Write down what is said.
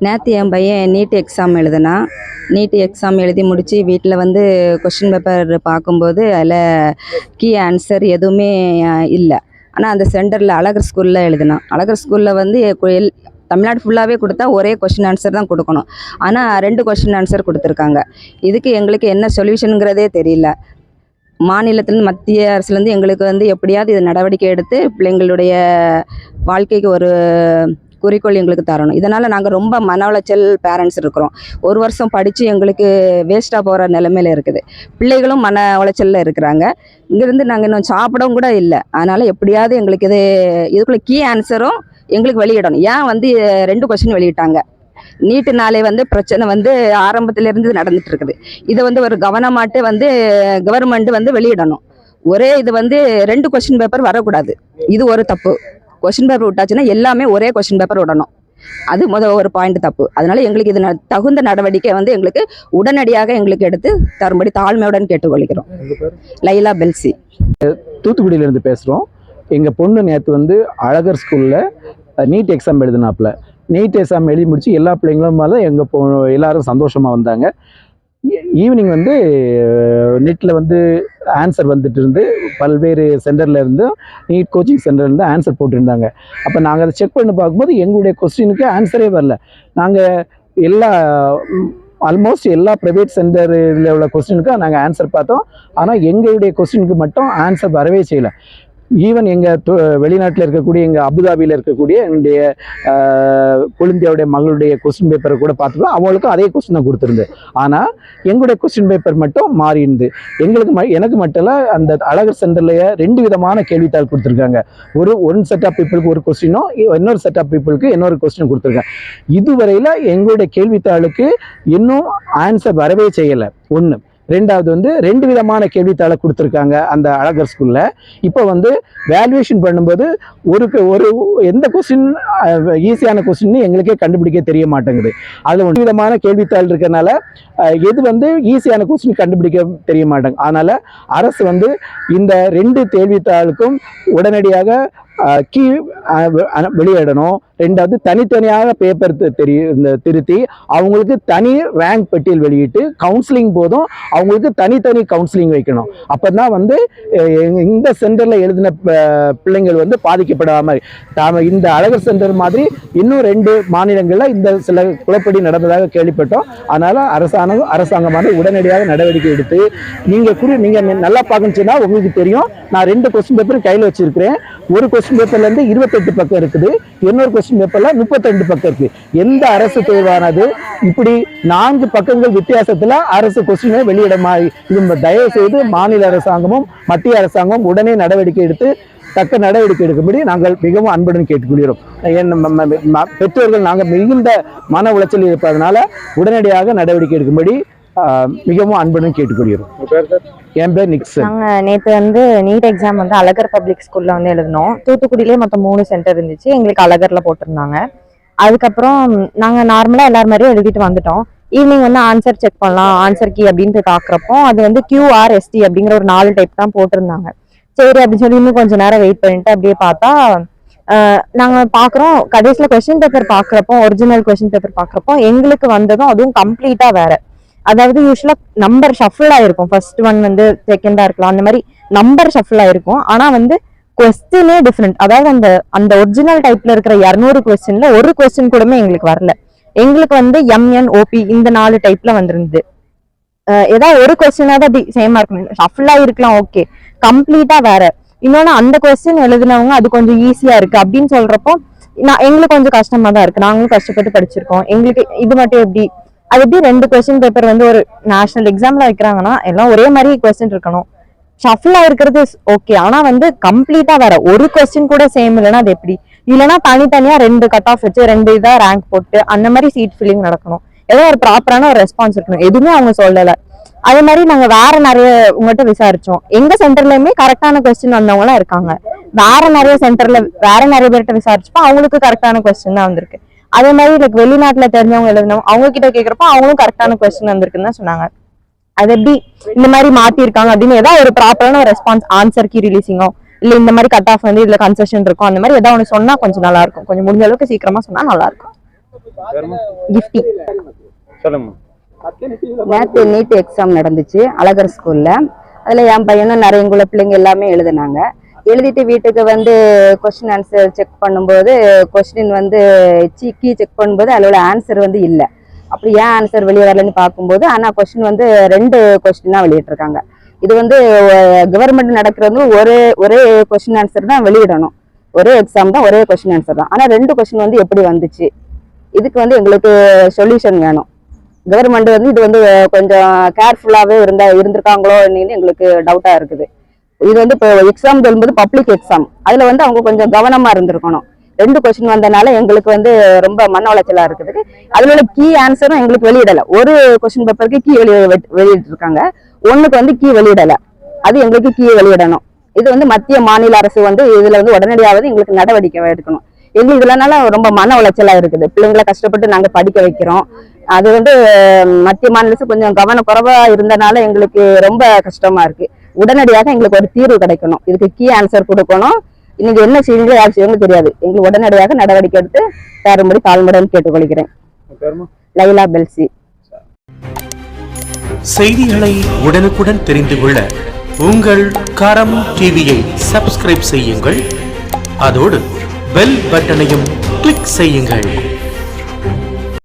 நேற்று என் பையன் நீட் எக்ஸாம் எழுதினான் நீட் எக்ஸாம் எழுதி முடித்து வீட்டில் வந்து கொஷின் பேப்பர் பார்க்கும்போது அதில் கீ ஆன்சர் எதுவுமே இல்லை. ஆனால் அந்த சென்டரில் அழகர் ஸ்கூலில் எழுதினான் அழகர் ஸ்கூலில் வந்து எல்- தமிழ்நாடு ஃபுல்லாகவே கொடுத்தா ஒரே கொஷின் ஆன்சர் தான் கொடுக்கணும். ஆனால் ரெண்டு கொஷின் ஆன்சர் கொடுத்துருக்காங்க. இதுக்கு எங்களுக்கு என்ன சொல்யூஷனுங்கிறதே தெரியல. மாநிலத்திலேருந்து மத்திய அரசுலேருந்து எங்களுக்கு வந்து எப்படியாவது இது நடவடிக்கை எடுத்து பிள்ளைங்களுடைய வாழ்க்கைக்கு ஒரு குறிக்கோள் எங்களுக்கு தரணும். இதனால் நாங்கள் ரொம்ப மன உளைச்சல் பேரண்ட்ஸ் இருக்கிறோம். ஒரு வருஷம் படித்து எங்களுக்கு வேஸ்ட்டாக போகிற நிலமையில இருக்குது. பிள்ளைகளும் மன உளைச்சலில் இருக்கிறாங்க. இங்கேருந்து நாங்கள் இன்னும் சாப்பிடவும் கூட இல்லை. அதனால் எப்படியாவது எங்களுக்கு இது இதுக்குள்ளே கீ ஆன்சரும் எங்களுக்கு வெளியிடணும். ஏன் வந்து ரெண்டு கொஸ்டின் வெளியிட்டாங்க? நீட்டுனாலே வந்து பிரச்சனை வந்து ஆரம்பத்திலேருந்து நடந்துட்டு இருக்குது. இதை வந்து ஒரு கவனமாட்டு வந்து கவர்மெண்ட் வந்து வெளியிடணும். ஒரே இது வந்து ரெண்டு கொஸ்டின் பேப்பர் வரக்கூடாது. இது ஒரு தப்பு. கொஸ்டின் பேப்பர் விட்டாச்சுன்னா எல்லாமே ஒரே கொஷின் பேப்பர் விடணும். அது முத ஒரு பாயிண்ட் தப்பு. அதனால எங்களுக்கு இது ந- தகுந்த நடவடிக்கை வந்து எங்களுக்கு உடனடியாக எங்களுக்கு எடுத்து தரும்படி தாழ்மையுடன் கேட்டுக்கொள்கிறோம். லைலா பெல்சி. தூத்துக்குடியிலேருந்து பேசுகிறோம் எங்கள் பொண்ணு நேற்று வந்து அழகர் ஸ்கூலில் நீட் எக்ஸாம் எழுதினாப்புல. நீட் எக்ஸாம் எழுதி முடிச்சு எல்லா பிள்ளைங்களும் மேலே எங்கள் பொ எல்லாரும் சந்தோஷமாக வந்தாங்க. E-, ஈவினிங் வந்து நெட்டில் வந்து ஆன்சர் வந்துட்டு இருந்து பல்வேறு சென்டரில் இருந்து நீட் கோச்சிங் சென்டர்லேருந்து ஆன்சர் போட்டிருந்தாங்க. அப்போ நாங்கள் அதை செக் பண்ணி பார்க்கும்போது எங்களுடைய கொஸ்டினுக்கு ஆன்சரே வரல. நாங்கள் எல்லா ஆல்மோஸ்ட் எல்லா ப்ரைவேட் சென்டர் இதில் உள்ள கொஸ்டினுக்கும் நாங்கள் ஆன்சர் பார்த்தோம். ஆனால் எங்களுடைய கொஸ்டினுக்கு மட்டும் ஆன்சர் வரவே செய்யலை. ஈவன் எங்கள் வெளிநாட்டில் இருக்கக்கூடிய எங்கள் அபுதாபியில் இருக்கக்கூடிய என்னுடைய கொழுந்தியாவுடைய மகளுடைய கொஸ்டின் பேப்பரை கூட பார்த்துருக்கோம் அவங்களுக்கும் அதே கொஸ்டின் தான் கொடுத்துருந்து ஆனால் எங்களுடைய கொஸ்டின் பேப்பர் மட்டும் மாறி எங்களுக்கு ம எனக்கு மட்டும் அந்த அழகர் சென்டர்லேயே ரெண்டு விதமான கேள்வித்தாள் கொடுத்துருக்காங்க. ஒரு ஒன் செட் ஆஃப் பீப்புளுக்கு ஒரு கொஸ்டினும் இன்னொரு செட் ஆஃப் பீப்புளுக்கு இன்னொரு கொஸ்டின் கொடுத்துருக்காங்க. இதுவரையில் எங்களுடைய கேள்வித்தாளுக்கு இன்னும் ஆன்சர் வரவே செய்யலை. ஒன்று ரெண்டாவது வந்து ரெண்டு விதமான கேள்வித்தாளை கொடுத்துருக்காங்க அந்த அழகர் ஸ்கூலில் இப்போ வந்து வேல்யூவேஷன் பண்ணும்போது ஒரு ஒரு எந்த கொஸ்டின் ஈஸியான கொஸ்டின் எங்களுக்கே கண்டுபிடிக்க தெரிய மாட்டேங்குது. அதில் ஒரு விதமான கேள்வித்தாள் இருக்கறனால எது வந்து ஈஸியான கொஸ்டின் கண்டுபிடிக்க தெரிய மாட்டேங்குது. அதனால் அரசு வந்து இந்த ரெண்டு கேள்வித்தாளுக்கும் உடனடியாக கீ வெளியிடணும். ரெண்டாவது தனித்தனியாக பேப்பர் தெரி இந்த திருத்தி அவங்களுக்கு தனி ரேங்க் பட்டியல் வெளியிட்டு கவுன்சிலிங் போதும் அவங்களுக்கு தனித்தனி கவுன்சிலிங் வைக்கணும். அப்போ தான் வந்து இந்த சென்டரில் எழுதின பிள்ளைங்கள் வந்து பாதிக்கப்படாமல் தாம இந்த அழகர் சென்டர் மாதிரி இன்னும் ரெண்டு மாநிலங்களில் இந்த சில குழப்படி நடந்ததாக கேள்விப்பட்டோம். அதனால் அரசாங்கம் அரசாங்கமான உடனடியாக நடவடிக்கை எடுத்து நீங்கள் குறி நீங்கள் நல்லா பார்க்கணுச்சுன்னா உங்களுக்கு தெரியும். நான் ரெண்டு கொஸ்டின் பேப்பர் கையில் வச்சுருக்கிறேன். ஒரு கொஸ்டின் பேப்பர்லேருந்து இருபத்தெட்டு பக்கம் இருக்குது. இன்னொரு கொஸ்டின் பேப்பரில் முப்பத்தெண்டு பக்கம் இருக்குது எந்த அரசு தேர்வானது இப்படி நான்கு பக்கங்கள் வித்தியாசத்தில் அரசு கொஸ்டினை வெளியிட மாதிரி இது தயவு செய்து மாநில அரசாங்கமும் மத்திய அரசாங்கமும் உடனே நடவடிக்கை எடுத்து தக்க நடவடிக்கை எடுக்கும்படி நாங்கள் மிகவும் அன்புடன் கேட்டுக்கொள்கிறோம். என் பெற்றோர்கள் நாங்கள் மிகுந்த மன உளைச்சல் இருப்பதனால உடனடியாக நடவடிக்கை எடுக்கும்படி மிகவும் அன்புடன் கேட்டுக்கொள்கிறோம். என் பேர் நிக்சன். நாங்க நேத்து வந்து நீட் எக்ஸாம் வந்து அழகர் பப்ளிக் ஸ்கூல்ல வந்து எழுதினோம். தூத்துக்குடியிலே மொத்தம் மூணு சென்டர் இருந்துச்சு. எங்களுக்கு அழகர்ல போட்டிருந்தாங்க. அதுக்கப்புறம் நாங்க நார்மலா எல்லார் மாதிரியும் எழுதிட்டு வந்துட்டோம். ஈவினிங் வந்து ஆன்சர் செக் பண்ணலாம் ஆன்சர் கீ அப்படின்ட்டு பாக்குறப்போ அது வந்து கியூஆர்எஸ்டி அப்படிங்கிற ஒரு நாலு டைப் தான் போட்டிருந்தாங்க. சரி அப்படின்னு சொல்லி இன்னும் கொஞ்ச நேரம் வெயிட் பண்ணிட்டு அப்படியே பார்த்தா ஆஹ் நாங்க பாக்குறோம் கடைசியில கொஸ்டின் பேப்பர் பாக்குறப்போ ஒரிஜினல் கொஸ்டின் பேப்பர் பாக்குறப்போ எங்களுக்கு வந்ததும் அதுவும் கம்ப்ளீட்டா வேற. அதாவது யூஸ்வலா நம்பர் ஷஃபிள் ஆயிருக்கும். ஃபர்ஸ்ட் ஒன் வந்து செகண்டா இருக்கலாம். அந்த மாதிரி நம்பர் ஷஃபிள் ஆயிருக்கும். ஆனா வந்து கொஸ்டினே டிஃப்ரெண்ட் அதாவது அந்த அந்த ஒரிஜினல் டைப்ல இருக்கிற இரநூறு கொஸ்டின்ல ஒரு கொஸ்டின் கூடமே எங்களுக்கு வரல. எங்களுக்கு வந்து எம்என் ஓபி இந்த நாலு டைப்ல வந்திருந்தது. ஏதாவது ஒரு கொஸ்டினாவது அப்படி சேமா இருக்கணும். ஷஃபிளா இருக்கலாம் ஓகே கம்ப்ளீட்டா வேற. இன்னொன்னு அந்த கொஸ்டின் எழுதினவங்க அது கொஞ்சம் ஈஸியா இருக்கு. அப்படின்னு சொல்றப்போ நான் எங்களுக்கு கொஞ்சம் கஷ்டமா தான் இருக்கு. நாங்களும் கஷ்டப்பட்டு படிச்சிருக்கோம். எங்களுக்கு இது மட்டும் எப்படி அது எப்படி ரெண்டு கொஸ்டின் பேப்பர் வந்து ஒரு நேஷனல் எக்ஸாம்ல வைக்கிறாங்கன்னா எல்லாம் ஒரே மாதிரி கொஸ்டின் இருக்கணும். ஷஃபிளா இருக்கிறது ஓகே ஆனா வந்து கம்ப்ளீட்டா வேற ஒரு கொஸ்டின் கூட சேம் இல்லைன்னா அது எப்படி? இல்லைன்னா தனித்தனியா ரெண்டு கட் ஆஃப் வச்சு ரெண்டு இதா ரேங்க் போட்டு அந்த மாதிரி சீட் ஃபில்லிங் நடக்கணும். ஏதோ ஒரு ப்ராப்பரான ஒரு ரெஸ்பான்ஸ் இருக்கணும். எதுவுமே அவங்க சொல்லல. அதே மாதிரி நாங்க வேற நிறைய உங்ககிட்ட விசாரிச்சோம். எங்க சென்டர்லயுமே கரெக்டான கொஸ்டின் வந்தவங்க எல்லாம் இருக்காங்க. வேற நிறைய சென்டர்ல வேற நிறைய பேர்கிட்ட விசாரிச்சப்போ அவங்களுக்கு கரெக்டான கொஸ்டின் தான் வந்திருக்கு. அதே மாதிரி லைக் வெளிநாட்டுல தெரிஞ்சவங்க எழுதினவங்க அவங்க கிட்ட கேக்குறப்போ அவங்களும் கரெக்டான கொஸ்டின் வந்திருக்குன்னு தான் சொன்னாங்க. அது எப்படி இந்த மாதிரி மாத்திருக்காங்க அப்படின்னு ஏதாவது ஒரு ப்ராப்பரான ரெஸ்பான்ஸ் ஆன்சர் கீ ரிலீசிங்கோ இல்ல இந்த மாதிரி கட் ஆஃப் வந்து இதுல கன்செஷன் இருக்கும் அந்த மாதிரி ஏதாவது ஒன்று சொன்னா கொஞ்சம் நல்லா இருக்கும். கொஞ்சம் முடிஞ்ச அளவுக்கு சீக்கிரமா சொன்னா நல்லா இருக்கும். கிஃப்டி சொல்லுங்க. நேற்று நீட் எக்ஸாம் நடந்துச்சு அழகர் ஸ்கூல்ல அதில் என் பையனும் நிறையங்குள்ள பிள்ளைங்க எல்லாமே எழுதுனாங்க. எழுதிட்டு வீட்டுக்கு வந்து கொஸ்டின் ஆன்சர் செக் பண்ணும்போது கொஸ்டின் வந்து கீ செக் பண்ணும்போது அதோட ஆன்சர் வந்து இல்லை. அப்படி ஏன் ஆன்சர் வெளியே வரலன்னு பார்க்கும்போது ஆனால் கொஸ்டின் வந்து ரெண்டு கொஸ்டினாக வெளியிட்டிருக்காங்க. இது வந்து கவர்மெண்ட் நடக்கிறது ஒரே ஒரே கொஸ்டின் ஆன்சர் தான் வெளியிடணும். ஒரே எக்ஸாம் தான் ஒரே கொஸ்டின் ஆன்சர் தான். ஆனால் ரெண்டு கொஸ்டின் வந்து எப்படி வந்துச்சு? இதுக்கு வந்து எங்களுக்கு சொல்யூஷன் வேணும். கவர்மெண்ட் வந்து இது வந்து கொஞ்சம் கேர்ஃபுல்லாகவே இருந்தா இருந்திருக்காங்களோ அப்படின்னு எங்களுக்கு டவுட்டாக இருக்குது. இது வந்து இப்போ எக்ஸாம் சொல்லும்போது பப்ளிக் எக்ஸாம் அதில் வந்து அவங்க கொஞ்சம் கவனமாக இருந்திருக்கணும். ரெண்டு கொஸ்டின் வந்தனால எங்களுக்கு வந்து ரொம்ப மன உளைச்சலாக இருக்குது. அதில் உள்ள கீ ஆன்சரும் எங்களுக்கு வெளியிடலை. ஒரு கொஸ்டின் பேப்பருக்கு கீ வெளி வெளியிட்டிருக்காங்க. ஒன்றுக்கு வந்து கீ வெளியிடலை. அது எங்களுக்கு கீ வெளியிடணும். இது வந்து மத்திய மாநில அரசு வந்து இதில் வந்து உடனடியாவது எங்களுக்கு நடவடிக்கை எடுக்கணும். எங்களுக்கு இதனால ரொம்ப மன உளைச்சலா இருக்குது. பிள்ளைங்களை கஷ்டப்பட்டு நாங்க படிக்க வைக்கிறோம். அது வந்து மத்திய மாநில அரசு கொஞ்சம் கவனக்குறைவாக இருந்தனால எங்களுக்கு ரொம்ப கஷ்டமா இருக்கு. உடனடியாக எங்களுக்கு ஒரு தீர்வு கிடைக்கணும். இதுக்கு கீ ஆன்சர் கொடுக்கணும். இன்னைக்கு என்ன செய்யுங்க யார் செய்யுங்க தெரியாது. எங்களுக்கு உடனடியாக நடவடிக்கை எடுத்து தரும்படி தாழ்முடன் கேட்டுக்கொள்கிறேன். லைலா பெல்சி. செய்திகளை உடனுக்குடன் தெரிந்து கொள்ள உங்கள் கரம் டிவியை சப்ஸ்கிரைப் செய்யுங்கள். அதோடு பெல் பட்டனையும் கிளிக் செய்யுங்கள்.